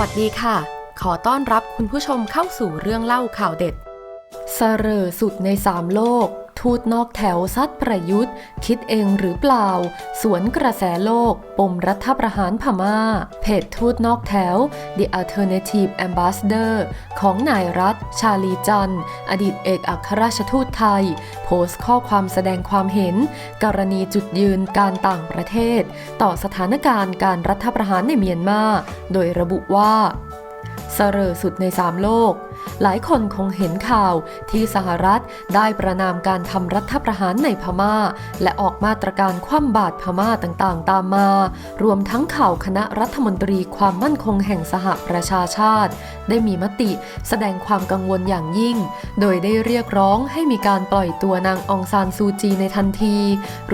วัสดีค่ะ ขอต้อนรับคุณผู้ชมเข้าสู่เรื่องเล่าข่าวเด็ดเสรอสุดในสามโลก ทูตนอกแถวซัดประยุทธ์ คิดเองหรือเปล่า สวนกระแสโลก ปมรัฐประหารพม่า เพจทูตนอกแถว The Alternative Ambassador ของนายรัฐ ชาลีจันต์อดีตเอกอัครราชทูตไทย โพสต์ข้อความแสดงความเห็น กรณีจุดยืนการต่างประเทศ ต่อสถานการณ์การรัฐประหารในเมียนมา โดยระบุว่าเสรอสุดในสามโลก หลายคนคงเห็นข่าวที่สหรัฐ ได้ประนามการทำรัฐประหารในพม่า และออกมาตรการคว่ำบาตรพม่าต่างๆ ตามมา รวมทั้งข่าวคณะรัฐมนตรีความมั่นคงแห่งสหประชาชาติ ได้มีมติแสดงความกังวลอย่างยิ่ง โดยได้เรียกร้องให้มีการปล่อยตัวนางองซานซูจีในทันที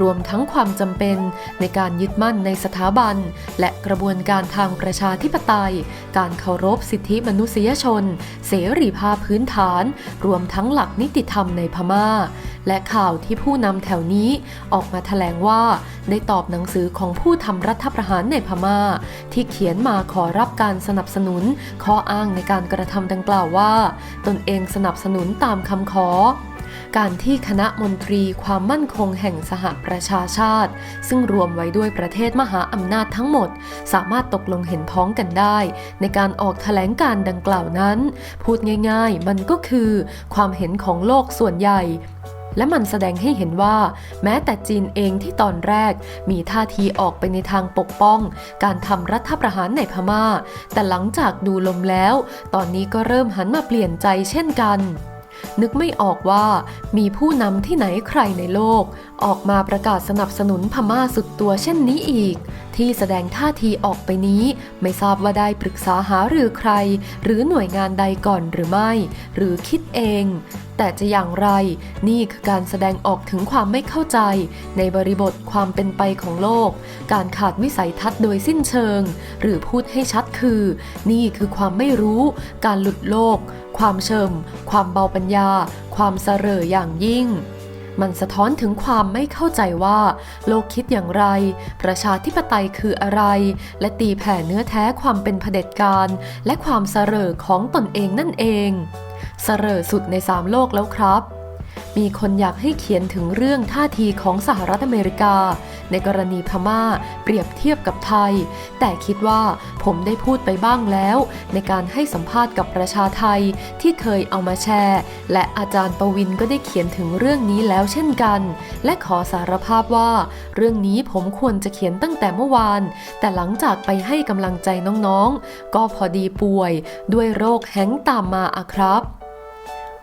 รวมทั้งความจำเป็นในการยึดมั่นในสถาบัน และกระบวนการทางประชาธิปไตย การเคารพสิทธิมนุษยชน เสรีภาพพื้นฐาน รวมทั้งหลักนิติธรรมในพม่า และข่าวที่ผู้นำแถวนี้ออกมาแถลงว่าได้ตอบหนังสือของผู้ทำรัฐประหารในพม่า ที่เขียนมาขอรับการสนับสนุนข้ออ้างในการกระทำดังกล่าวว่า ตนเองสนับสนุนตามคำขอ การที่คณะมนตรีความมั่นคงแห่งสหประชาชาติ ซึ่งรวมไว้ด้วยประเทศมหาอำนาจทั้งหมด สามารถตกลงเห็นพ้องกันได้ ในการออกแถลงการดังกล่าวนั้น พูดง่ายๆ มันก็คือความเห็นของโลกส่วนใหญ่และมันแสดงให้เห็นว่า แม้แต่จีนเองที่ตอนแรก มีท่าทีออกไปในทางปกป้อง การทำรัฐประหารในพม่า แต่หลังจากดูลมแล้ว ตอนนี้ก็เริ่มหันมาเปลี่ยนใจเช่นกัน นึกไม่ออกว่ามีผู้นำที่ไหนใครในโลก ออกมาประกาศสนับสนุนพม่าสุดตัวเช่นนี้อีก ที่แสดงท่าทีออกไปนี้ ไม่ทราบว่าได้ปรึกษาหารือใคร หรือหน่วยงานใดก่อนหรือไม่ หรือคิดเอง แต่จะอย่างไร นี่คือการแสดงออกถึงความไม่เข้าใจ ในบริบทความเป็นไปของโลก การขาดวิสัยทัศน์โดยสิ้นเชิง หรือพูดให้ชัดคือ นี่คือความไม่รู้ การหลุดโลก ความเชิม ความเบาปัญญา ความเสรออย่างยิ่ง มันสะท้อนถึงความไม่เข้าใจว่า โลกคิดอย่างไร ประชาธิปไตยคืออะไร และตีแผ่เนื้อแท้ความเป็นเผด็จการ และความเสรอของตนเองนั่นเอง เสรอสุดในสามโลกแล้วครับ มีคนอยากให้เขียนถึงเรื่องท่าทีของสหรัฐอเมริกา ในกรณีพม่า เปรียบเทียบกับไทย แต่คิดว่าผมได้พูดไปบ้างแล้ว ในการให้สัมภาษณ์กับประชาไทยที่เคยเอามาแชร์ และอาจารย์ประวินก็ได้เขียนถึงเรื่องนี้แล้วเช่นกัน และขอสารภาพว่า เรื่องนี้ผมควรจะเขียนตั้งแต่เมื่อวาน แต่หลังจากไปให้กำลังใจน้องๆ ก็พอดีป่วย ด้วยโรคแห้งตามมาอะครับ